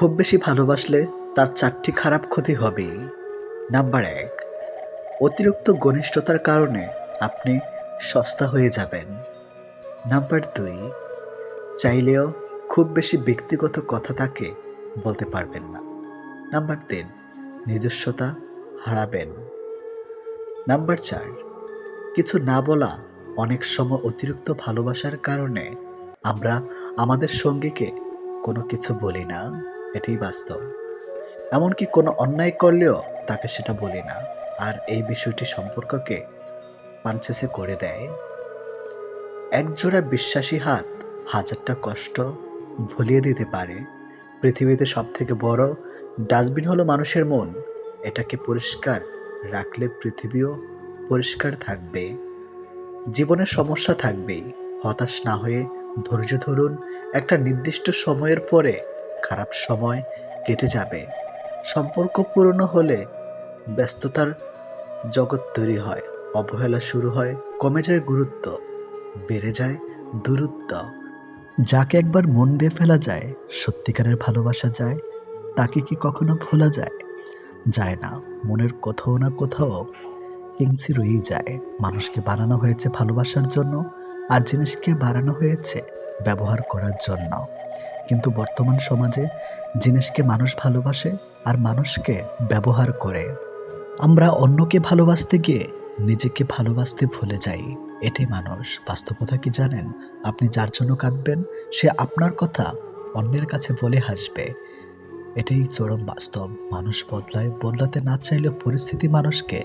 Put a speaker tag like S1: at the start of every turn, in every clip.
S1: খুব বেশি ভালোবাসলে তার চারটি খারাপ ক্ষতি হবেই। নাম্বার এক, অতিরিক্ত ঘনিষ্ঠতার কারণে আপনি সস্তা হয়ে যাবেন। নাম্বার দুই, চাইলেও খুব বেশি ব্যক্তিগত কথা তাকে বলতে পারবেন না। নাম্বার তিন, নিজস্বতা হারাবেন। নাম্বার চার, কিছু না বলা অনেক সময় অতিরিক্ত ভালোবাসার কারণে আমরা আমাদের সঙ্গীকে কোনো কিছু বলি না। এটাই বাস্তব। এমনকি কোনো অন্যায় করলেও তাকে সেটা বলি না। আর এই বিষয়টি সম্পর্ককে পানচেসে করে দেয়। একজোড়া বিশ্বাসী হাত হাজারটা কষ্ট ভুলিয়ে দিতে পারে। পৃথিবীতে সব থেকে বড় ডাস্টবিন হলো মানুষের মন। এটাকে পরিষ্কার রাখলে পৃথিবীও পরিষ্কার থাকবে। জীবনের সমস্যা থাকবেই। হতাশ না হয়ে ধৈর্য ধরুন। একটা নির্দিষ্ট সময়ের পরে খারাপ সময় কেটে যাবে। সম্পর্ক পুরনো হলে ব্যস্ততার জগৎ তৈরি হয়, অবহেলা শুরু হয়, কমে যায় গুরুত্ব, বেড়ে যায় দূরত্ব। যাকে একবার মন দিয়ে ফেলা যায়, সত্যিকারের ভালোবাসা যায়, তাকে কি কখনো ভোলা যায়? যায় না, মনের কোথাও না কোথাও কিংসি রয়েই যায়। মানুষকে বানানো হয়েছে ভালোবাসার জন্য, আর জিনিসকে বানানো হয়েছে ব্যবহার করার জন্য। কিন্তু বর্তমান সমাজে জিনিসকে মানুষ ভালোবাসে আর মানুষকে ব্যবহার করে। আমরা অন্যকে ভালোবাসতে গিয়ে নিজেকে ভালোবাসতে ভুলে যাই। এটাই মানুষ। বাস্তবতা কি জানেন? আপনি যার জন্য কাঁদবেন, সে আপনার কথা অন্যের কাছে বলে হাসবে। এটাই চরম বাস্তব। মানুষ বদলায়, বদলাতে না চাইলেও পরিস্থিতি মানুষকে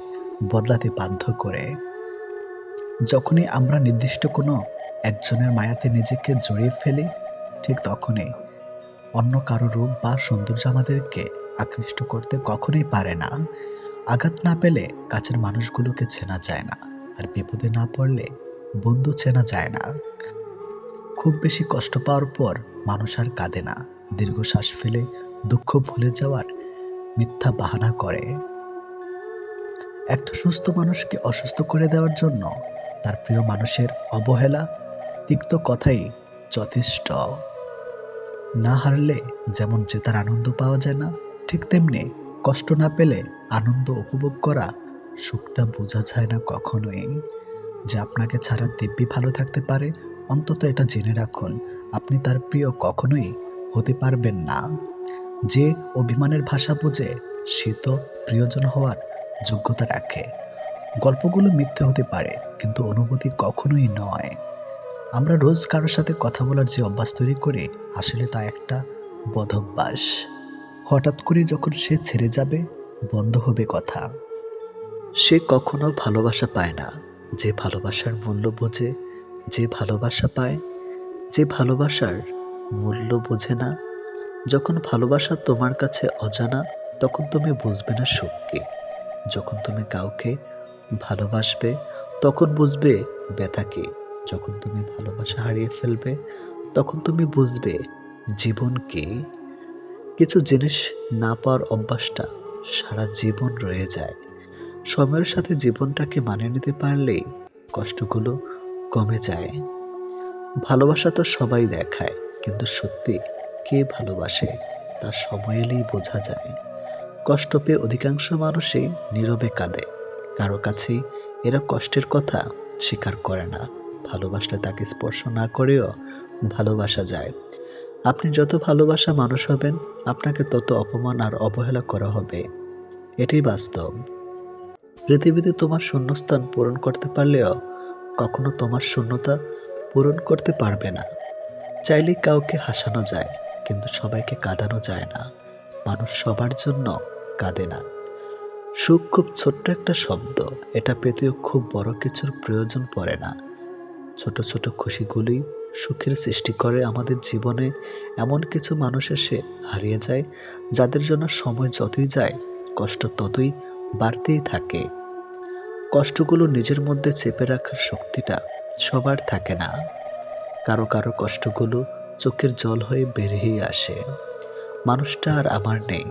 S1: বদলাতে বাধ্য করে। যখনই আমরা নির্দিষ্ট কোনো একজনের মায়াতে নিজেকে জড়িয়ে ফেলি ঠিক তখনই অন্য কারও রূপ বা সৌন্দর্য আমাদেরকে আকৃষ্ট করতে কখনোই পারে না। আঘাত না পেলে কাছের মানুষগুলোকে চেনা যায় না আর বিপদে না পড়লে বন্ধু চেনা যায় না। খুব বেশি কষ্ট পাওয়ার পর মানুষ আর কাঁদে না। দীর্ঘশ্বাস ফেলে দুঃখ ভুলে যাওয়ার মিথ্যা বাহানা করে। একটা সুস্থ মানুষকে অসুস্থ করে দেওয়ার জন্য তার প্রিয় মানুষের অবহেলা তিক্ত কথাই যথেষ্ট। না হারলে যেমন জেতার আনন্দ পাওয়া যায় না, ঠিক তেমনি কষ্ট না পেলে আনন্দ উপভোগ করা সুখটা বোঝা যায় না কখনোই। যে আপনাকে ছাড়া দিব্যি ভালো থাকতে পারে, অন্তত এটা জেনে রাখুন, আপনি তার প্রিয় কখনোই হতে পারবেন না। যে অভিমানের ভাষা বোঝে, সে তো প্রিয়জন হওয়ার যোগ্যতা রাখে। গল্পগুলো মিথ্যে হতে পারে, কিন্তু অনুভূতি কখনোই নয়। আমরা রোজ কারোর সাথে কথা বলার যে অভ্যাস তৈরি করি, আসলে তা একটা বদভ্যাস। হঠাৎ করে যখন সে ছেড়ে যাবে, বন্ধ হবে কথা। সে কখনো ভালোবাসা পায় না। যে ভালোবাসার মূল্য বোঝে, যে ভালোবাসা পায়, যে ভালোবাসার মূল্য বোঝে না। যখন ভালোবাসা তোমার কাছে অজানা, তখন তুমি বুঝবে না সুখ কি যখন তুমি কাউকে ভালোবাসবে, তখন বুঝবে ব্যথা কি। যখন তুমি ভালোবাসা হারিয়ে ফেলবে, তখন তুমি বুঝবে জীবনকে কিছু জিনিস না পাওয়ার অভ্যাসটা সারা জীবন রয়ে যায়। সময়ের সাথে জীবনটাকে মানিয়ে নিতে পারলেই কষ্টগুলো কমে যায়। ভালোবাসা তো সবাই দেখায়, কিন্তু সত্যি কে ভালোবাসে তা সময় এলেই বোঝা যায়। কষ্ট পেয়ে অধিকাংশ মানুষই নীরবে কাঁদে। কারও কাছেই এরা কষ্টের কথা স্বীকার করে না। ভালোবাসলে তাকে স্পর্শ না করেও ভালোবাসা যায়। আপনি যত ভালোবাসা মানুষ হবেন, আপনাকে তত অপমান আর অবহেলা করা হবে। এটাই বাস্তব। পৃথিবীতে তোমার শূন্যস্থান পূরণ করতে পারলেও কখনো তোমার শূন্যতা পূরণ করতে পারবে না। চাইলে কাউকে হাসানো যায়, কিন্তু সবাইকে কাঁদানো যায় না। মানুষ সবার জন্য কাঁদে না। সুখ খুব ছোট্ট একটা শব্দ, এটা পেতেও খুব বড় কিছুর প্রয়োজন পড়ে না। ছোট ছোট খুশিগুলি সুখের সৃষ্টি করে আমাদের জীবনে। এমন কিছু মানুষ এসে হারিয়ে যায়, যাদের জন্য সময় যতই যায়, কষ্ট ততই বাড়তেই থাকে। কষ্টগুলো নিজের মধ্যে চেপে রাখার শক্তিটা সবার থাকে না। কারও কারও কষ্টগুলো চোখের জল হয়ে বেরিয়ে আসে। মানুষটা আর আমার নেই।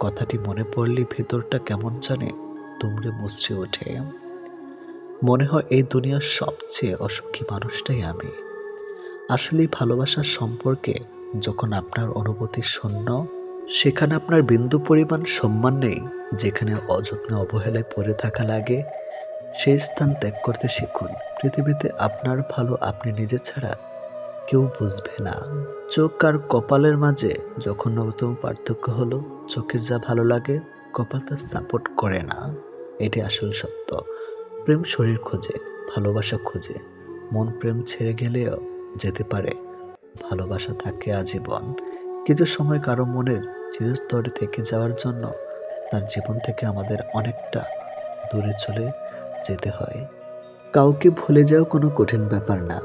S1: কথাটি মনে পড়লে ভেতরটা কেমন জানে তুমড়ে মুচড়ে ওঠে। মনে হয় এই দুনিয়ার সবচেয়ে অসুখী মানুষটাই আমি। আসলে ভালোবাসার সম্পর্কে যখন আপনার অনুভূতি শূন্য, সেখানে আপনার বিন্দু পরিমাণ সম্মান নেই, যেখানে অযত্নে অবহেলায় পড়ে থাকা লাগে, সেই স্থান ত্যাগ করতে শিখুন। পৃথিবীতে আপনার ভালো আপনি নিজে ছাড়া কেউ বুঝবে না। চোখ আর কপালের মাঝে যখন নতুন পার্থক্য হলো, চোখের যা ভালো লাগে, কপাল তা সাপোর্ট করে না। এটি আসল সত্য। প্রেম শরীর খোঁজে, ভালোবাসা খোঁজে। মন প্রেম ছেড়ে গেলেও যেতে পারে। ভালোবাসা থাকে আজীবন। কিছু সময় কারও মনের চিরস্তরে থেকে যাওয়ার জন্য তার জীবন থেকে আমাদের অনেকটা দূরে চলে যেতে হয়। কাউকে ভুলে যাওয়া কোনো কঠিন ব্যাপার না।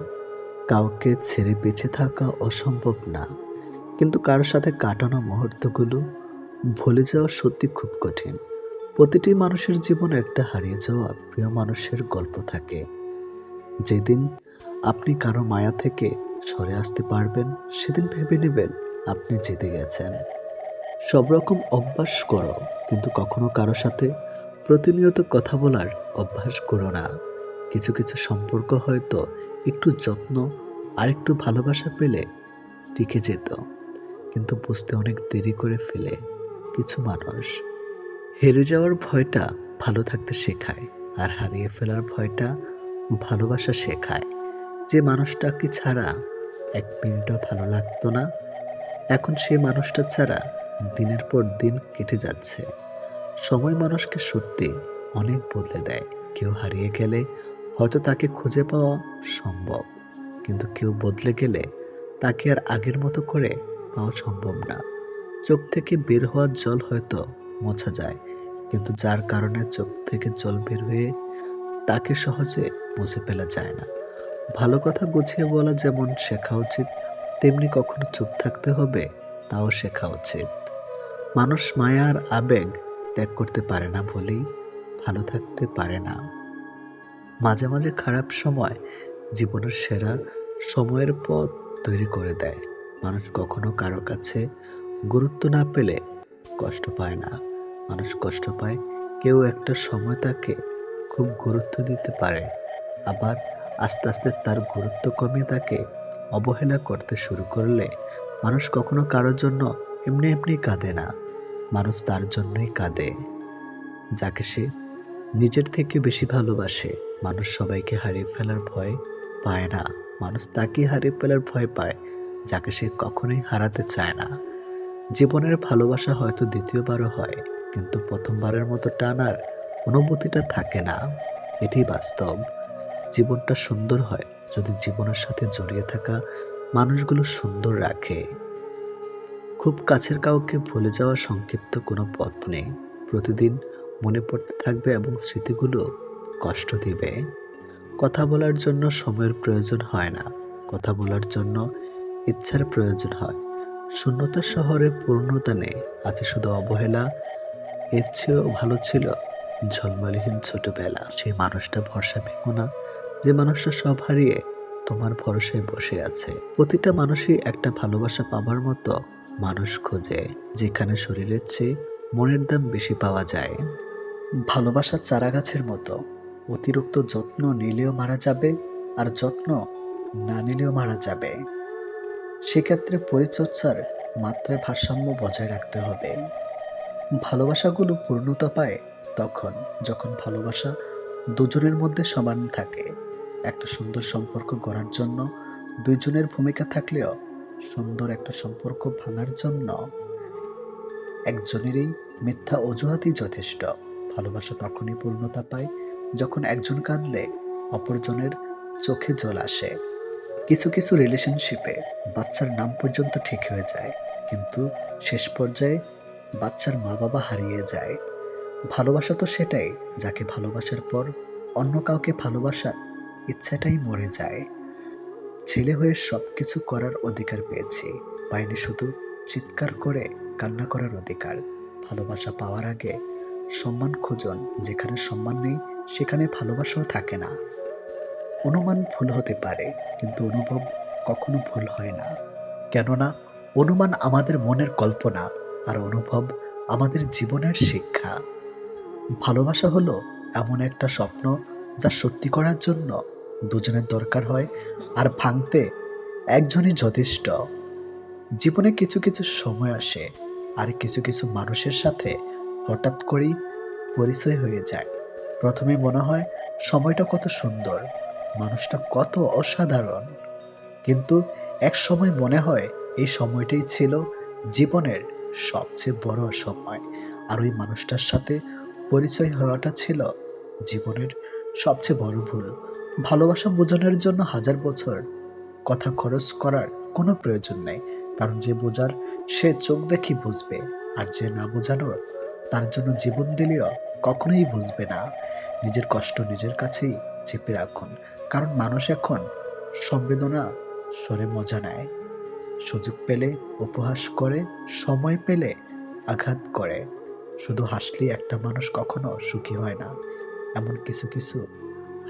S1: কাউকে ছেড়ে বেঁচে থাকা অসম্ভব না। কিন্তু কারোর সাথে কাটানো মুহূর্তগুলো ভুলে যাওয়া সত্যি খুব কঠিন। প্রতিটি মানুষের জীবনে একটা হারিয়ে যাওয়া প্রিয় মানুষের গল্প থাকে। যেদিন আপনি কারও মায়া থেকে সরে আসতে পারবেন, সেদিন ভেবে নেবেন আপনি জিতে গেছেন। সব রকম অভ্যাস করো, কিন্তু কখনো কারও সাথে প্রতিনিয়ত কথা বলার অভ্যাস করো না। কিছু কিছু সম্পর্ক হয়তো একটু যত্ন আর একটু ভালোবাসা পেলে টিকে যেত, কিন্তু বুঝতে অনেক দেরি করে ফেলে কিছু মানুষ। হেরে যাওয়ার ভয়টা ভালো থাকতে শেখায় আর হারিয়ে ফেলার ভয়টা ভালোবাসা শেখায়। যে মানুষটাকে ছাড়া এক মিনিটও ভালো লাগতো না, এখন সেই মানুষটা ছাড়া দিনের পর দিন কেটে যাচ্ছে। সময় মানুষকে সত্যি অনেক বদলে দেয়। কেউ হারিয়ে গেলে হয়তো তাকে খুঁজে পাওয়া সম্ভব, কিন্তু কেউ বদলে গেলে তাকে আর আগের মতো করে পাওয়া সম্ভব না। চোখ থেকে বের হওয়ার জল হয়তো মোছা যায়, কিন্তু যার কারণে চোখ থেকে জল বের হয়ে তাকে সহজে মুছে ফেলা যায় না। ভালো কথা গুছিয়ে বলা যেমন শেখা উচিত, তেমনি কখনো চুপ থাকতে হবে, তাও শেখা উচিত। মানুষ মায়া আর আবেগ ত্যাগ করতে পারে না বলেই ভালো থাকতে পারে না। মাঝে মাঝে খারাপ সময় জীবনের সেরা সময়ের পথ তৈরি করে দেয়। মানুষ কখনো কারও কাছে গুরুত্ব না পেলে কষ্ট পায় না। মানুষ কষ্ট পায়, কেউ একটা সময় তাকে খুব গুরুত্ব দিতে পারে। আবার আস্তে আস্তে তার গুরুত্ব কমিয়ে তাকে অবহেলা করতে শুরু করলে মানুষ কখনো কারোর জন্য এমনি এমনি কাঁদে না। মানুষ তার জন্যই কাঁদে। যাকে সে নিজের থেকে বেশি ভালোবাসে, মানুষ সবাইকে হারিয়ে ফেলার ভয় পায় না। মানুষ তাকে হারিয়ে ফেলার ভয় পায়, যাকে সে কখনোই হারাতে চায় না। জীবনের ভালোবাসা হয়তো দ্বিতীয়বারও হয়, কিন্তু প্রথমবারের মতো টানার অনুভূতিটা থাকে না। এটি বাস্তব। জীবনটা সুন্দর হয় যদি জীবনের সাথে জড়িয়ে থাকা মানুষগুলো সুন্দর রাখে। খুব কাছের কাউকে ভুলে যাওয়া সংক্ষিপ্ত কোনো পথ নেই। প্রতিদিন মনে পড়তে থাকবে এবং স্মৃতিগুলো কষ্ট দিবে। কথা বলার জন্য সময়ের প্রয়োজন হয় না। কথা বলার জন্য ইচ্ছার প্রয়োজন হয়। শূন্যতা শহরে পূর্ণতা নেই, আছে শুধু অবহেলা। এর চেয়েও ভালো ছিল ঝলমলিহীন ছোটবেলা। সেই মানুষটা ভরসা ভেঙো না যে মানুষটা সব হারিয়ে তোমার ভরসায় বসে আছে। প্রতিটা মানুষই একটা ভালোবাসা পাবার মতো মানুষ খোঁজে, যেখানে শরীরের চেয়ে মনের দাম বেশি পাওয়া যায়। ভালোবাসা চারা গাছের মতো, অতিরিক্ত যত্ন নিলেও মারা যাবে আর যত্ন না নিলেও মারা যাবে। সেক্ষেত্রে পরিচর্যার মাত্রায় ভারসাম্য বজায় রাখতে হবে। ভালোবাসাগুলো পূর্ণতা পায় তখন যখন ভালোবাসা দুজনের মধ্যে সমান থাকে। একটা সুন্দর সম্পর্ক গড়ার জন্য, দুইজনের ভূমিকা থাকলেও সুন্দর একটা সম্পর্ক ভাঙার জন্য। একজনেরই মিথ্যা অজুহাতই যথেষ্ট। ভালোবাসা তখনই পূর্ণতা পায় যখন একজন কাঁদলে অপরজনের চোখে জল আসে। কিছু কিছু রিলেশনশিপে বাচ্চার নাম পর্যন্ত ঠিক হয়ে যায়, কিন্তু শেষ পর্যায়ে বাচ্চার মা বাবা হারিয়ে যায়। ভালোবাসা তো সেটাই, যাকে ভালোবাসার পর অন্য কাউকে ভালোবাসার ইচ্ছাটাই মরে যায়। ছেলে হয়ে সব কিছু করার অধিকার পেয়েছি, পাইনি শুধু চিৎকার করে কান্না করার অধিকার। ভালোবাসা পাওয়ার আগে সম্মান খোঁজন, যেখানে সম্মান নেই, সেখানে ভালোবাসাও থাকে না। অনুমান ভুল হতে পারে, কিন্তু অনুভব কখনো ভুল হয় না। কেননা, অনুমান আমাদের মনের কল্পনা আর অনুভব আমাদের জীবনের শিক্ষা। ভালোবাসা হলো এমন একটা স্বপ্ন যা সত্যি করার জন্য দুজনের দরকার হয় আর ভাঙতে একজনই যথেষ্ট। জীবনে কিছু কিছু সময় আসে আর কিছু কিছু মানুষের সাথে হঠাৎ করেই পরিচয় হয়ে যায়। প্রথমে মনে হয় সময়টা কত সুন্দর মানুষটা কত অসাধারণ। কিন্তু এক সময় মনে হয় এই সময়টাই ছিল জীবনের সবচেয়ে বড় সময়। আর ওই মানুষটার সাথে পরিচয় হওয়াটা ছিল জীবনের সবচেয়ে বড় ভুল। ভালোবাসা বোঝানোর জন্য হাজার বছর কথা খরচ করার কোনো প্রয়োজন নেই। কারণ যে বোঝার সে চোখ দেখি বুঝবে, আর যে না বোঝানোর, তার জন্য জীবন দিলেও কখনোই বুঝবে না। নিজের কষ্ট নিজের কাছেই চেপে রাখুন। কারণ মানুষ এখন সংবেদনা সরে মজা নেয়। সুযোগ পেলে উপহাস করে, সময় পেলে আঘাত করে। শুধু হাসলেই একটা মানুষ কখনো সুখী হয় না। এমন কিছু কিছু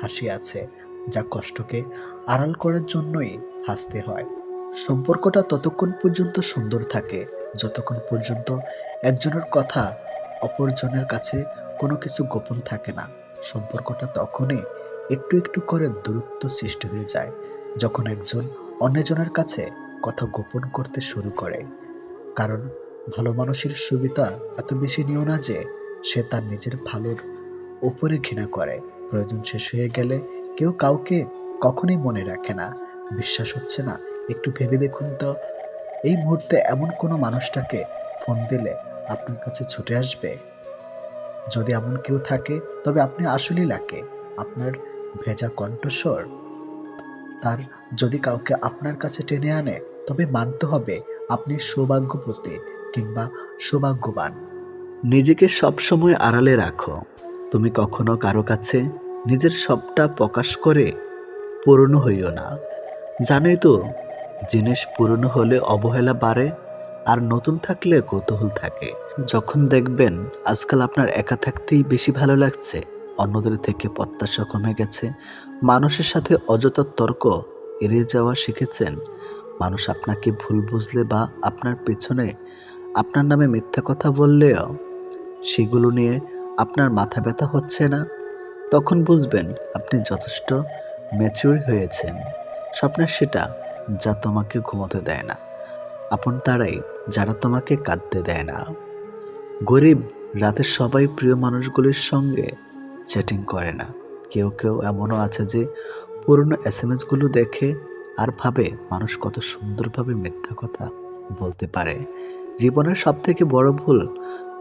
S1: হাসি আছে যা কষ্টকে আড়াল করার জন্যই হাসতে হয়। সম্পর্কটা ততক্ষণ পর্যন্ত সুন্দর থাকে, যতক্ষণ পর্যন্ত একজনের কথা অপরজনের কাছে কোনো কিছু গোপন থাকে না। সম্পর্কটা তখনই একটু একটু করে দূরত্ব সৃষ্টি হয়ে যায় যখন একজন অন্যজনের কাছে কথা গোপন করতে শুরু করে। কারণ ভালো মানুষের সুবিধা এত বেশি নিও না যে সে তার নিজের ভালোর উপরে ঘৃণা করে। প্রয়োজন শেষ হয়ে গেলে কেউ কাউকে কখনোই মনে রাখে না। বিশ্বাস হচ্ছে না, একটু ভেবে দেখুন তো। এই মুহূর্তে এমন কোনো মানুষটাকে ফোন দিলে আপনার কাছে ছুটে আসবে? যদি এমন কেউ থাকে, তবে আপনি আসলেই লাগে আপনার ভেজা কণ্ঠস্বর। তার যদি কাউকে আপনার কাছে টেনে আনে, তবে মানতে হবে আপনি সৌভাগ্যবতী কিংবা সৌভাগ্যবান। নিজেকে সবসময় আড়ালে রাখো। তুমি কখনো কারও কাছে নিজের সবটা প্রকাশ করে পুরনো হইও না। জানোই তো, জিনিস পুরনো হলে অবহেলা বাড়ে আর নতুন থাকলে কৌতূহল থাকে। যখন দেখবেন আজকাল আপনার একা থাকতেই বেশি ভালো লাগছে অন্যদের থেকে প্রত্যাশা কমে গেছে। মানুষের সাথে অযথা তর্ক এড়িয়ে যাওয়া শিখেছেন। মানুষ আপনাকে ভুল বুঝলে বা আপনার পেছনে আপনার নামে মিথ্যা কথা বললেও সেগুলো নিয়ে আপনার মাথা ব্যথা হচ্ছে না। তখন বুঝবেন আপনি যথেষ্ট ম্যাচিউর হয়েছেন। স্বপ্নের সেটা যা তোমাকে ঘুমোতে দেয় না। আপন তারাই যারা তোমাকে কাঁদতে দেয় না। গরিব রাতে সবাই প্রিয় মানুষগুলির সঙ্গে চ্যাটিং করে না। কেউ কেউ এমনও আছে যে পুরনো এস এম এসগুলো দেখে আর ভাবে মানুষ কত সুন্দরভাবে মিথ্যা কথা বলতে পারে। জীবনের সব থেকে বড় ভুল,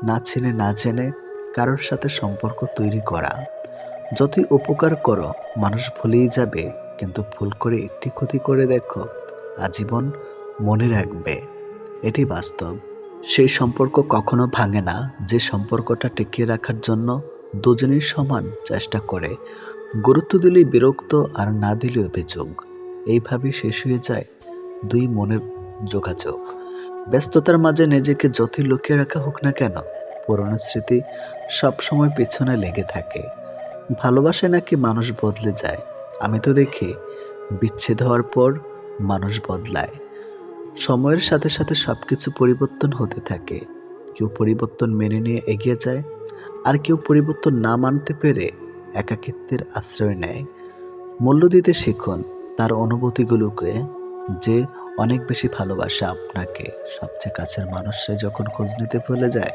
S1: না চেনে না জেনে কারোর সাথে সম্পর্ক তৈরি করা। যতই উপকার করো, মানুষ ভুলেই যাবে, কিন্তু ভুল করে একটি ক্ষতি করে দেখো, আজীবন মনে রাখবে। এটি বাস্তব। সেই সম্পর্ক কখনো ভাঙে না, যে সম্পর্কটা টিকিয়ে রাখার জন্য দুজনেই সমান চেষ্টা করে। গুরুত্ব দিলেই বিরক্ত আর না দিলে অভিযোগ এইভাবেই শেষ হয়ে যায় দুই মনের যোগাযোগ। ব্যস্ততার মাঝে নিজেকে যতই লুকিয়ে রাখা হোক না কেন, পুরনো স্মৃতি সব সময় পিছনে লেগে থাকে। ভালোবাসায় নাকি মানুষ বদলে যায়, আমি তো দেখি বিচ্ছেদ হওয়ার পর মানুষ বদলায়। সময়ের সাথে সাথে সব কিছু পরিবর্তন হতে থাকে। কেউ পরিবর্তন মেনে নিয়ে এগিয়ে যায় আর কেউ পরিবর্তন না মানতে পেরে একাকিত্বের আশ্রয় নেয়। মূল্য দিতে শিখুন তার অনুভূতিগুলোকে যে অনেক বেশি ভালোবাসে আপনাকে সবচেয়ে কাছের মানুষ সে যখন খোঁজ নিতে ভুলে যায়,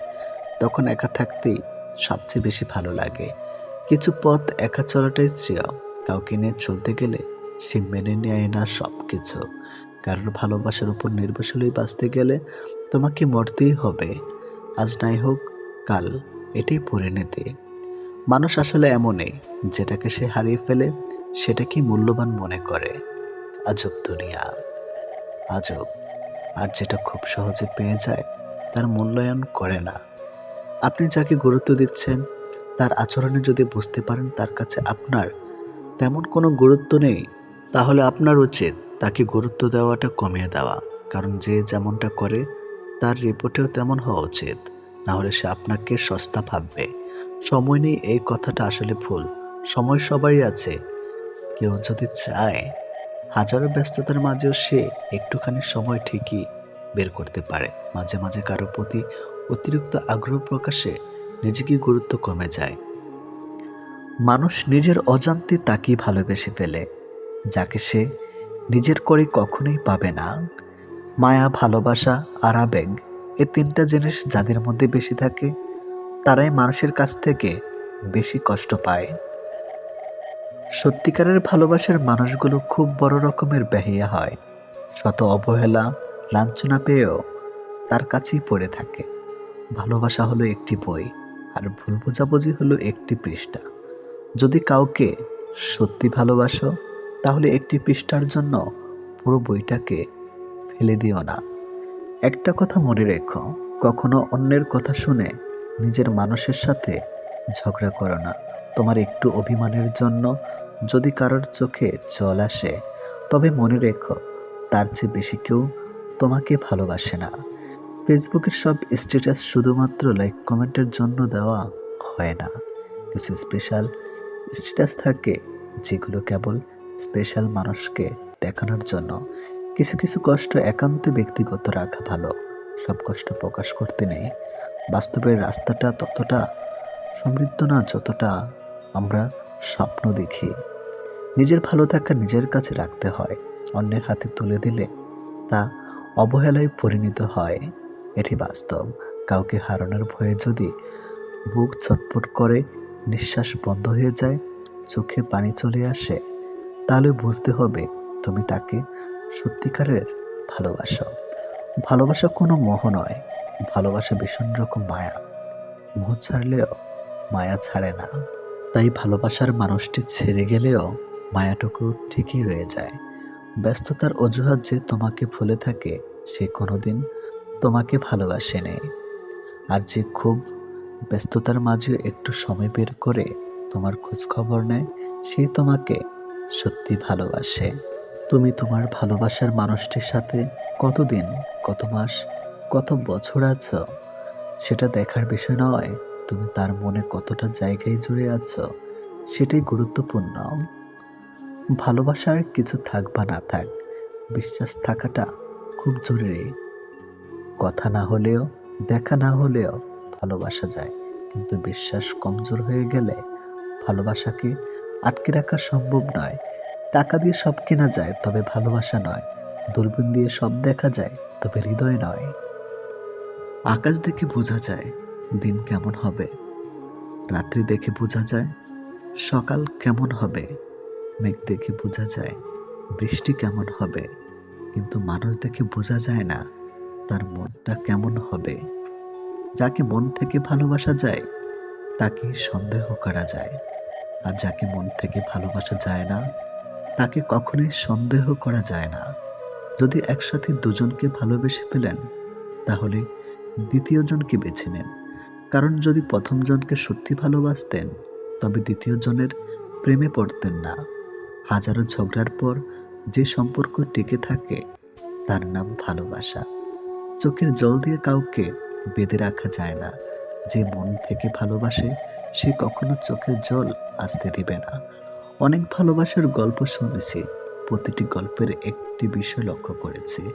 S1: তখন একা থাকতেই সবচেয়ে বেশি ভালো লাগে। কিছু পথ একা চলাটাই শ্রেয়, কাউকে নিয়ে চলতে গেলে সে মেনে নেয় না সব কিছু কারোর ভালোবাসার উপর নির্ভরশীল হয়ে বাঁচতে গেলে তোমাকে মরতেই হবে। আজ নাই হোক, কাল এটাই পরিণতি মানুষ আসলে এমনই, যেটাকে সে হারিয়ে ফেলে সেটাকে মূল্যবান মনে করে। আজব দুনিয়া। আজব। আর যেটা খুব সহজে পেয়ে যায়, তার মূল্যায়ন করে না। আপনি যাকে গুরুত্ব দিচ্ছেন, তার আচরণে যদি বুঝতে পারেন তার কাছে আপনার তেমন কোনো গুরুত্ব নেই, তাহলে আপনার উচিত তাকে গুরুত্ব দেওয়াটা কমিয়ে দেওয়া। কারণ যে যেমনটা করে, তার রিপোর্টেও তেমন হওয়া উচিত। নাহলে সে আপনাকে সস্তা ভাববে। সময় নেই, এই কথাটা আসলে ভুল। সময় সবারই আছে। কেউ যদি চায়, হাজারো ব্যস্ততার মাঝেও সে একটুখানি সময় ঠিকই বের করতে পারে। মাঝে মাঝে কারোর প্রতি অতিরিক্ত আগ্রহ প্রকাশে নিজেকে গুরুত্ব কমে যায়। মানুষ নিজের অজান্তে তাকেই ভালোবেসে ফেলে, যাকে সে নিজের করে কখনোই পাবে না। মায়া, ভালোবাসা আর আবেগ এই তিনটা জিনিস যাদের মধ্যে বেশি থাকে, তারাই মানুষের কাছ থেকে বেশি কষ্ট পায়। সত্যিকারের ভালোবাসার মানুষগুলো খুব বড় রকমের বেহিয়া হয়। শত অবহেলা, লাঞ্ছনা পেয়েও তার কাছেই পড়ে থাকে। ভালোবাসা হলো একটি বই, আর ভুল বোঝাবুঝি হলো একটি পৃষ্ঠা। যদি কাউকে সত্যি ভালোবাসো, তাহলে একটি পৃষ্ঠার জন্য পুরো বইটাকে ফেলে দিও না। একটা কথা মনে রেখো, কখনো অন্যের কথা শুনে নিজের মানুষের সাথে ঝগড়া করো না। তোমার একটু অভিমানের জন্য যদি কারোর চোখে জল আসে, তবে মনে রেখো, তার চেয়ে বেশি কেউ তোমাকে ভালোবাসে না। ফেসবুকের সব স্ট্যাটাস শুধুমাত্র লাইক কমেন্টের জন্য দেওয়া হয় না। কিছু স্পেশাল স্ট্যাটাস থাকে, যেগুলো কেবল স্পেশাল মানুষকে দেখানোর জন্য। কিছু কিছু কষ্ট একান্ত ব্যক্তিগত রাখা ভালো। সব কষ্ট প্রকাশ করতে নেই। বাস্তবের রাস্তাটা ততটা সমৃদ্ধ না যতটা আমরা স্বপ্ন দেখি। নিজের ভালো থাকা নিজের কাছে রাখতে হয়। অন্যের হাতে তুলে দিলে তা অবহেলায় পরিণত হয়। এটি বাস্তব। কাউকে হারানোর ভয়ে যদি বুক ছটফট করে, নিঃশ্বাস বন্ধ হয়ে যায়, চোখে পানি চলে আসে, তাহলে বুঝতে হবে তুমি তাকে সত্যিকারের ভালোবাসা। ভালোবাসা কোনো মোহ নয়, ভালোবাসা ভীষণ রকম মায়া। মোহ ছাড়লেও মায়া ছাড়ে না। তাই ভালোবাসার মানুষটি ছেড়ে গেলেও মায়াটুকু ঠিকই রয়ে যায়। ব্যস্ততার অজুহাত যে তোমাকে ভুলে থাকে, সে কোনোদিন তোমাকে ভালোবাসে নেই। আর যে খুব ব্যস্ততার মাঝেও একটু সময় বের করে তোমার খোঁজখবর নেয়, সে তোমাকে সত্যি ভালোবাসে। তুমি তোমার ভালোবাসার মানুষটির সাথে কতদিন, কত মাস, কত বছর আছো? সেটা দেখার বিষয় নয়, তুমি তার মনে কতটা জায়গায় জুড়ে আছো, সেটাই গুরুত্বপূর্ণ। ভালোবাসার কিছু থাক বা না থাক, বিশ্বাস থাকাটা খুব জরুরি। কথা না হলেও, দেখা না হলেও ভালোবাসা যায়, কিন্তু বিশ্বাস কমজোর হয়ে গেলে ভালোবাসাকে আটকে রাখা সম্ভব নয়। টাকা দিয়ে সব কেনা যায়, তবে ভালোবাসা নয়। দূরবীন দিয়ে সব দেখা যায়, তবে হৃদয় নয়। আকাশ দেখে বোঝা যায়, দিন কেমন হবে। রাত্রি দেখে বোঝা যায়, সকাল কেমন হবে। মেঘ দেখে বোঝা যায়, বৃষ্টি কেমন হবে। কিন্তু মানুষ দেখে বোঝা যায় না, তার মনটা কেমন হবে। যাকে মন থেকে ভালোবাসা যায় তাকে সন্দেহ করা যায়। আর যাকে মন থেকে ভালোবাসা যায় না তাকে কখনোই সন্দেহ করা যায় না। যদি একসাথে দুজনকে ভালোবেসে ফেলেন, তাহলে দ্বিতীয় জনকে বেছে নেন। কারণ যদি প্রথম জনকে সত্যি ভালোবাসতেন, তবে দ্বিতীয় জনের প্রেমে পড়তেন না। হাজারো ঝগড়ার পর যে সম্পর্ক টিকে থাকে, তার নাম ভালোবাসা। চোখের জল দিয়ে কাউকে বেঁধে রাখা যায় না। যে মন থেকে ভালোবাসে, সে কখনো চোখের জল আসতে দিবে না। অনেক ভালোবাসার গল্প শুনেছি। প্রতিটি গল্পের একটি বিষয় লক্ষ্য করেছি,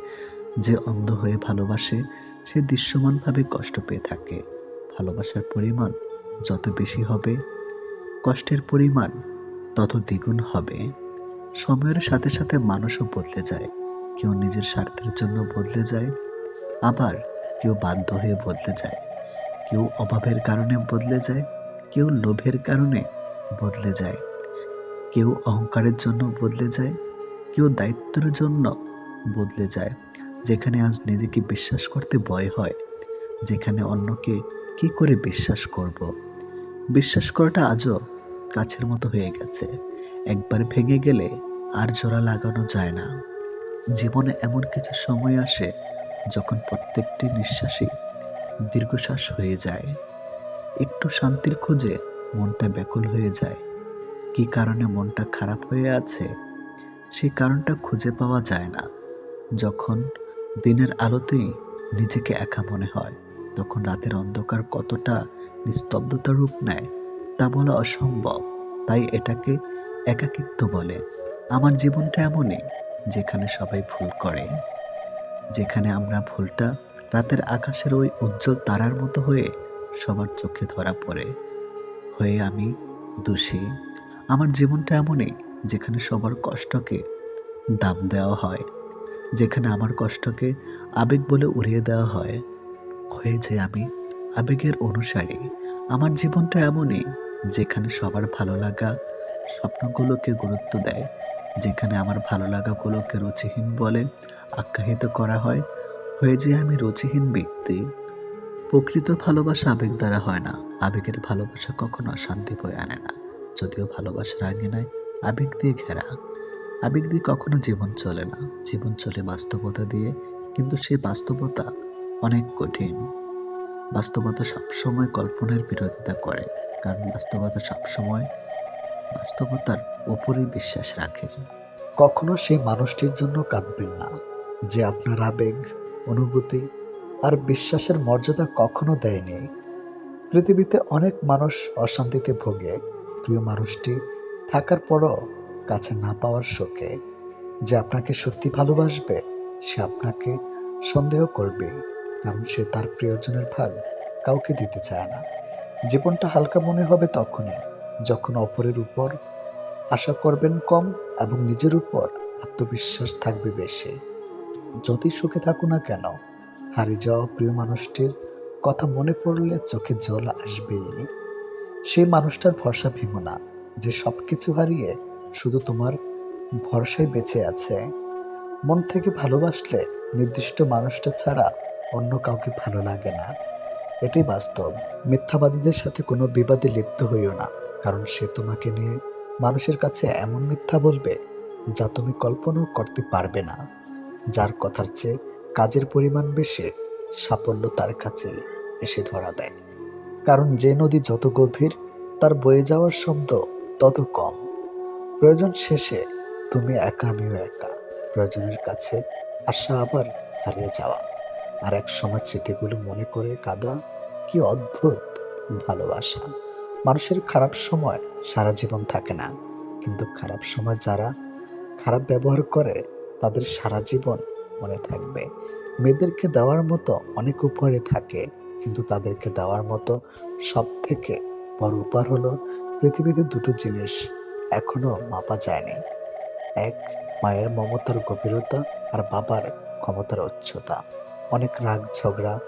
S1: যে অন্ধ হয়ে ভালোবাসে, সে দৃশ্যমানভাবে কষ্ট পেয়ে থাকে। ভালোবাসার পরিমাণ যত বেশি হবে, কষ্টের পরিমাণ তত দ্বিগুণ হবে। সময়ের সাথে সাথে মানুষও বদলে যায়। কেউ নিজের স্বার্থের জন্য বদলে যায়, আবার কেউ বাধ্য হয়ে বদলে যায়। কেউ অভাবের কারণে বদলে যায়, কেউ লোভের কারণে বদলে যায়। কেউ অহংকারের জন্য বদলে যায়, কেউ দায়িত্বের জন্য বদলে যায়। যেখানে আজ নিজেকে বিশ্বাস করতে ভয় হয়, যেখানে অন্যকে কি করে বিশ্বাস করব। বিশ্বাস করাটা আজও কাছের মতো হয়ে গেছে। একবার ভেঙে গেলে আর জোড়া লাগানো যায় না। জীবনে এমন কিছু সময় আসে যখন প্রত্যেকটি নিঃশ্বাসই দীর্ঘশ্বাস হয়ে যায়। একটু শান্তির খোঁজে মনটা ব্যাকুল হয়ে যায়। কি কারণে মনটা খারাপ হয়ে আছে? সেই কারণটা খুঁজে পাওয়া যায় না। যখন দিনের আলোতেই নিজেকে একা মনে হয়, তখন রাতের অন্ধকার কতটা নিস্তব্ধতা রূপ নেয়, তা বলা অসম্ভব। তাই এটাকে একাকিত্ব বলে। আমার জীবনটা এমনই, যেখানে সবাই ভুল করে। যেখানে আমরা ভুলটা রাতের আকাশের ওই উজ্জ্বল তারার মতো হয়ে সবার চোখে ধরা পড়ে। হয়ে আমি দোষী। আমার জীবনটা এমনই, যেখানে সবার কষ্টকে দাম দেওয়া হয়, যেখানে আমার কষ্টকে আবেগ বলে উড়িয়ে দেওয়া হয়। হয়ে যে আমি আবেগের অনুসারী, আমার জীবনটা এমনই, যেখানে সবার ভালো লাগা স্বপ্নগুলোকে গুরুত্ব দেয়, যেখানে আমার ভালো লাগাগুলোকে রুচিহীন বলে আখ্যায়িত করা হয়। হয়ে যে আমি রুচিহীন ব্যক্তি, প্রকৃত ভালোবাসা আবেগ দ্বারা হয় না, আবেগের ভালোবাসা কখনো শান্তি বয়ে আনে না। যদিও ভালোবাসার আঙিনায় আবেগ দিয়ে ঘেরা। আবেগ দিয়ে কখনো জীবন চলে না। জীবন চলে বাস্তবতা দিয়ে, কিন্তু সেই বাস্তবতা অনেক কঠিন। বাস্তবতা সবসময় কল্পনার বিরোধিতা করে, কারণ বাস্তবতা সবসময় বাস্তবতার উপরেই বিশ্বাস রাখে। কখনো সেই মানুষটির জন্য কাঁদবেন না, যে আপনার আবেগ, অনুভূতি আর বিশ্বাসের মর্যাদা কখনো দেয়নি। পৃথিবীতে অনেক মানুষ অশান্তিতে ভোগে প্রিয় মানুষটি থাকার পরও কাছে না পাওয়ার শোকে। যে আপনাকে সত্যি ভালোবাসবে, সে আপনাকে সন্দেহ করবে, কারণ সে তার প্রিয়জনের ভাগ কাউকে দিতে চায় না। জীবনটা হালকা মনে হবে তখনই, যখন অপরের উপর আশা করবেন কম এবং নিজের উপর আত্মবিশ্বাস থাকবে বেশি। যদি সুখে থাকো না কেন, হারিয়ে যাওয়া প্রিয় মানুষটির কথা মনে পড়লে চোখে জল আসবে সেই মানুষটার ভরসা ভেঙো না, যে সব কিছু হারিয়ে শুধু তোমার ভরসায় বেঁচে আছে। মন থেকে ভালোবাসলে নির্দিষ্ট মানুষটা ছাড়া অন্য কাউকে ভালো লাগে না। এটাই বাস্তব। মিথ্যাবাদীদের সাথে কোনো বিবাদে লিপ্ত হইও না, কারণ সে তোমাকে নিয়ে মানুষের কাছে এমন মিথ্যা বলবে যা তুমি কল্পনাও করতে পারবে না। যার কথার চেয়ে কাজের পরিমাণ বেশি, সাফল্য তার কাছে এসে ধরা দেয়। কারণ যে নদী যত গভীর, তার বয়ে যাওয়ার শব্দ তত কম। প্রয়োজন শেষে তুমি একা আমিও একা। প্রয়োজনের কাছে আশা আবার হারিয়ে যাওয়া। আর এক সময় স্মৃতিগুলো মনে করে কাদা, কি অদ্ভুত ভালোবাসা। মানুষের খারাপ সময় সারা জীবন থাকে না। কিন্তু খারাপ সময় যারা খারাপ ব্যবহার করে, তাদের সারা জীবন মনে থাকবে। মেয়েদেরকে দেওয়ার মতো অনেক উপহারে থাকে। কিন্তু তাদেরকে দেওয়ার মতো সব থেকে বড় উপহার হলো পৃথিবীতে দুটো জিনিস, এখনও মাপা যায়নি। এক, মায়ের মমতার গভীরতা আর বাবার ক্ষমতার উচ্চতা। অনেক রাগ, ঝগড়া,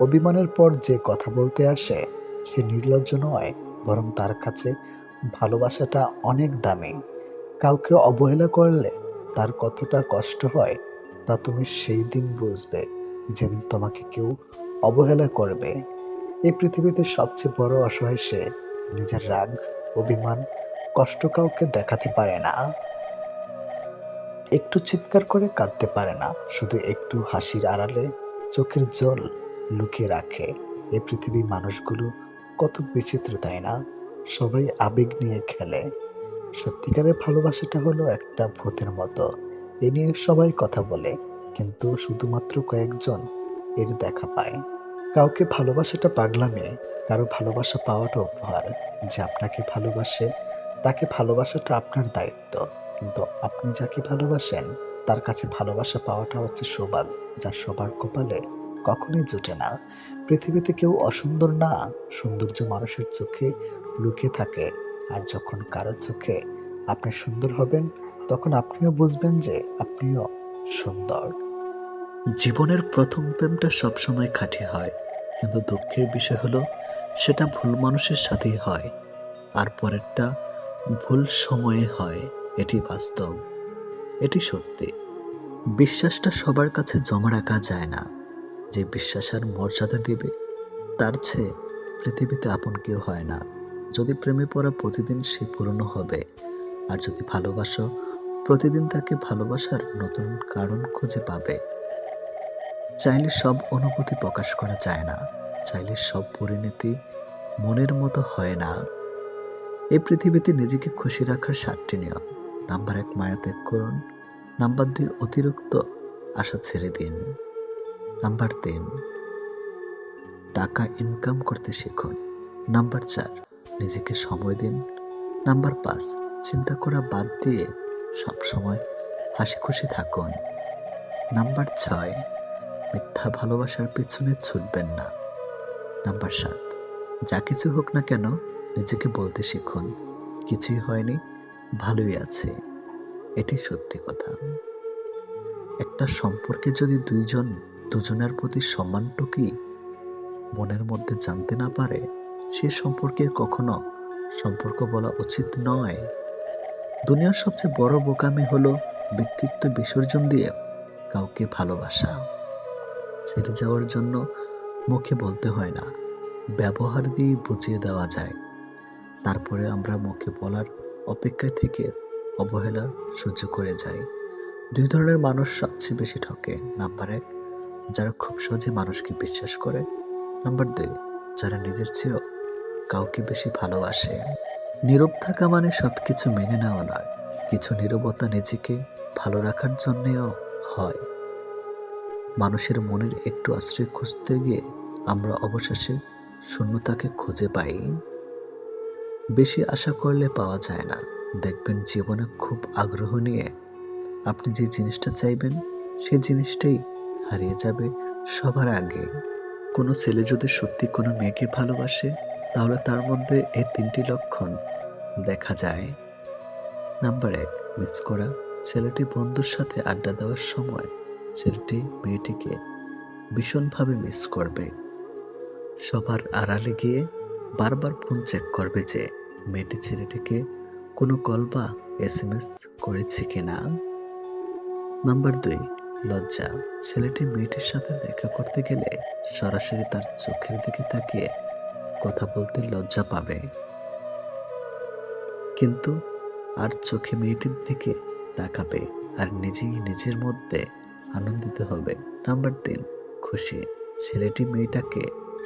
S1: অভিমানের পর যে কথা বলতে আসে, সে নির্লজ্জ নয়, বরং তার কাছে ভালোবাসাটা অনেক দামি। কাউকে অবহেলা করলে তার কতটা কষ্ট হয়, তা তুমি সেই দিন বুঝবে। যেদিন তোমাকে কেউ অবহেলা করবে। এই পৃথিবীতে সবচেয়ে বড় অসহায় সে নিজের রাগ, অভিমান, কষ্ট কাউকে দেখাতে পারে না। একটু চিৎকার করে কাঁদতে পারে না, শুধু একটু হাসির আড়ালে চোখের জল লুকিয়ে রাখে। এই পৃথিবীর মানুষগুলো কত বিচিত্র, তাই না? সবাই আবেগ নিয়ে খেলে। সত্যিকারের ভালোবাসাটা হলো একটা ভূতের মতো। এ নিয়ে সবাই কথা বলে, কিন্তু শুধুমাত্র কয়েকজন এর দেখা পায়। কাউকে ভালোবাসাটা পাগলামে, কারও ভালোবাসা পাওয়াটা উপহার, যে আপনাকে ভালোবাসে, তাকে ভালোবাসাটা আপনার দায়িত্ব। কিন্তু আপনি যাকে ভালোবাসেন, তার কাছে ভালোবাসা পাওয়াটা হচ্ছে সৌভাগ্য, যা সবার কপালে কখনোই জোটে না। পৃথিবীতে কেউ অসুন্দর না, সৌন্দর্য মানুষের চোখে লুকিয়ে থাকে, আর যখন কারোর চোখে আপনি সুন্দর হবেন, তখন আপনিও বুঝবেন যে আপনিও সুন্দর। জীবনের প্রথম প্রেমটা সবসময় খাঁটি হয়। কিন্তু দুঃখের বিষয় হলো, সেটা ভুল মানুষের সাথেই হয়, আর পরেরটা ভুল সময়ে হয়, এটি বাস্তব, এটি সত্যি। বিশ্বাসটা সবার কাছে জমা রাখা যায় না। যে বিশ্বাস আর মর্যাদা দিবে, তার চেয়ে পৃথিবীতে আপন কেউ হয় না। যদি প্রেমে পড়া প্রতিদিন সে পুরনো হবে, আর যদি ভালোবাসো, প্রতিদিন তাকে ভালোবাসার নতুন কারণ খুঁজে পাবে। চাইলে সব অনুভূতি প্রকাশ করা যায় না, চাইলে সব পরিণতি মনের মতো হয় না। এই পৃথিবীতে নিজেকে খুশি রাখার সাতটি নিয়ম। নাম্বার এক, মায়া ত্যাগ করুন। নাম্বার দুই, অতিরিক্ত আশা ছেড়ে দিন। নাম্বার তিন, টাকা ইনকাম করতে শিখুন। নাম্বার চার, নিজেকে সময় দিন। নাম্বার পাঁচ, চিন্তা করা বাদ দিয়ে সব সময় হাসি খুশি থাকুন। নাম্বার ছয় মিথ্যা ভালোবাসার পিছনে ছুটবেন না। নাম্বার সাত, যা কিছু হোক না কেন নিজেকে বলতে শিখুন। কিছুই হয়নি, ভালোই আছে। এটি সত্যি কথা। একটা সম্পর্কে যদি দুইজন দুজনের প্রতি সম্মানটুকুই মনের মধ্যে জানতে না পারে, সে সম্পর্কে কখনো সম্পর্ক বলা উচিত নয়। দুনিয়ার সবচেয়ে বড় বোকামি হলো ব্যক্তিত্ব বিসর্জন দিয়ে কাউকে ভালোবাসা। ছেড়ে যাওয়ার জন্য মুখে বলতে হয় না। ব্যবহার দিয়ে বুঝিয়ে দেওয়া যায়। তারপরে আমরা মুখে বলার অপেক্ষায় থেকে অবহেলা সহ্য করে যাই। দুই ধরনের মানুষ সবচেয়ে বেশি ঠকে। নাম্বার এক, যারা খুব সহজে মানুষকে বিশ্বাস করে। নাম্বার দুই, যারা নিজের চেয়েও কাউকে বেশি ভালোবাসে। নীরব থাকা মানে সব কিছু মেনে নেওয়া নয়। কিছু নীরবতা নিজেকে ভালো রাখার জন্যেও হয়। মানুষের মনের একটু আশ্রয় খুঁজতে গিয়ে আমরা অবশেষে শূন্যতাকে খুঁজে পাই। বেশি আশা করলে পাওয়া যায় না। দেখবেন জীবনে খুব আগ্রহ নিয়ে আপনি যে জিনিসটা চাইবেন সেই জিনিসটাই হারিয়ে যাবে সবার আগে। কোনো ছেলে যদি সত্যি কোনো মেয়েকে ভালোবাসে, তাহলে তার মধ্যে এই তিনটি লক্ষণ দেখা যায়। নাম্বার এক, মিস করা ছেলেটি বন্ধুর সাথে আড্ডা দেওয়ার সময় ছেলেটি মেয়েটিকে ভীষণভাবে মিস করবে। সবার আড়ালে গিয়ে বারবার ফোন চেক করবে যে মেয়েটি ছেলেটিকে কোনো কল বা এস এম এস করেছে কিনা। নাম্বার দুই, লজ্জা। ছেলেটি মেয়েটির সাথে দেখা করতে গেলে সরাসরি তার চোখের দিকে তাকিয়ে কথা বলতে লজ্জা পাবে। কিন্তু আর চোখে মেয়েটির দিকে তাকাবে আর নিজেই নিজের মধ্যে আনন্দিত হবে। নাম্বার তিন, খুশি। ছেলেটি মেয়েটাকে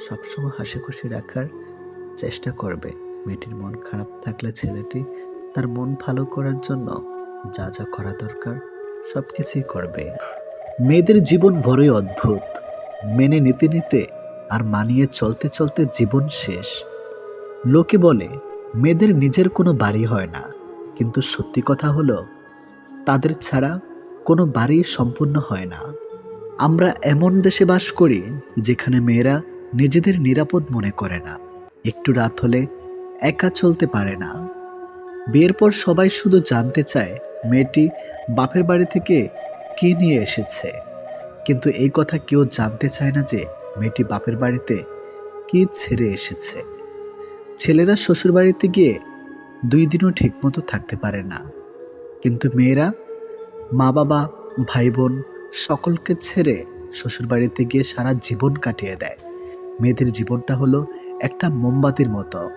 S1: সবসময় হাসি খুশি রাখার চেষ্টা করবে। মেয়েটির মন খারাপ থাকলে ছেলেটি তার মন ভালো করার জন্য যা যা করা দরকার সব কিছুই করবে। মেয়েদের জীবন বড়ই অদ্ভুত। মেনে নিতে নিতে আর মানিয়ে চলতে চলতে জীবন শেষ। লোকে বলে, মেয়েদের নিজের কোনো বাড়ি হয় না। কিন্তু সত্যি কথা হলো, তাদের ছাড়া কোনো বাড়ি সম্পূর্ণ হয় না। আমরা এমন দেশে বাস করি যেখানে মেয়েরা নিজেদের নিরাপদ মনে করে না। একটু রাত হলে একা চলতে পারে না। বিয়ের পর সবাই শুধু জানতে চায় মেয়েটি বাপের বাড়ি থেকে কি নিয়ে এসেছে। কিন্তু এই কথা কেউ জানতে চায় না যে মেয়েটি বাপের বাড়িতে কি ছেড়ে এসেছে। ছেলেরা শ্বশুর বাড়িতে গিয়ে দুই দিনও ঠিকমতো থাকতে পারে না। কিন্তু মেয়েরা মা বাবা, ভাই বোন সকলকে ছেড়ে শ্বশুর বাড়িতে গিয়ে সারা জীবন কাটিয়ে দেয়। মেয়েদের জীবনটা হলো একটা মোমবাতির মতো।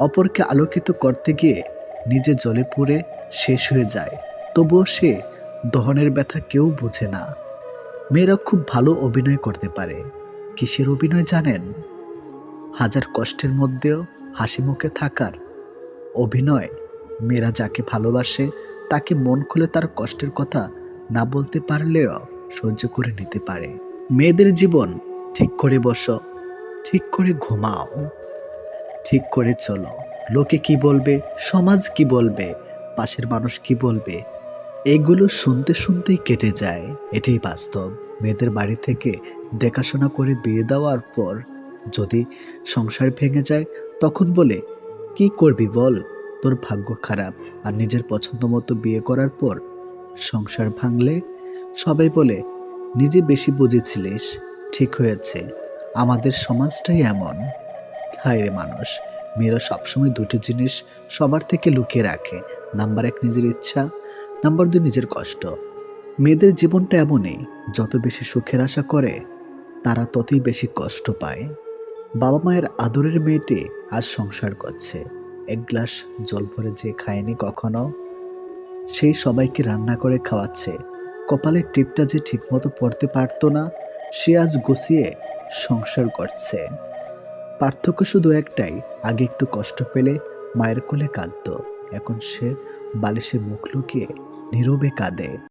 S1: অপরকে আলোকিত করতে গিয়ে নিজে জলে পড়ে শেষ হয়ে যায়। তবুও সে দহনের ব্যথা কেউ বোঝে না। মেয়েরা খুব ভালো অভিনয় করতে পারে। কিসের অভিনয় জানেন? হাজার কষ্টের মধ্যেও হাসি মুখে থাকার অভিনয় মেয়েরা যাকে ভালোবাসে তাকে মন খুলে তার কষ্টের কথা না বলতে পারলেও সহ্য করে নিতে পারে। মেয়েদের জীবন, ঠিক করে বসো, ঠিক করে ঘুমাও, ঠিক করে চলো। লোকে কি বলবে, সমাজ কি বলবে, পাশের মানুষ কি বলবে, এগুলো শুনতে শুনতেই কেটে যায়। এটাই বাস্তব। মেয়েদের বাড়ি থেকে দেখাশোনা করে বিয়ে দেওয়ার পর যদি সংসার ভেঙে যায়, তখন বলে, কি করবি বল? তোর ভাগ্য খারাপ আর নিজের পছন্দ মতো বিয়ে করার পর সংসার ভাঙলে? সবাই বলে, নিজে বেশি বুঝেছিলিস, ঠিক হয়েছে, আমাদের সমাজটাই এমন। হায় রে মানুষ, মেয়েরা সবসময় দুটো জিনিস সবার থেকে লুকিয়ে রাখে। নাম্বার এক, নিজের ইচ্ছা, নাম্বার দুই, নিজের কষ্ট। মেয়েদের জীবনটা এমনই, যত বেশি সুখের আশা করে, তারা ততই বেশি কষ্ট পায়। বাবা মায়ের আদরের মেয়েটি আজ সংসার করছে। এক গ্লাস জল ভরে যে খায়নি কখনো, সেই সবাইকে রান্না করে খাওয়াচ্ছে। কপালের টিপটা যে ঠিকমতো পড়তে পারতো না, সে আজ গুছিয়ে সংসার করছে। পার্থক্য শুধু একটাই, আগে একটু কষ্ট পেলে মায়ের কোলে কাঁদতো, এখন সে বালিশে মুখ লুকিয়ে নীরবে কাঁদে।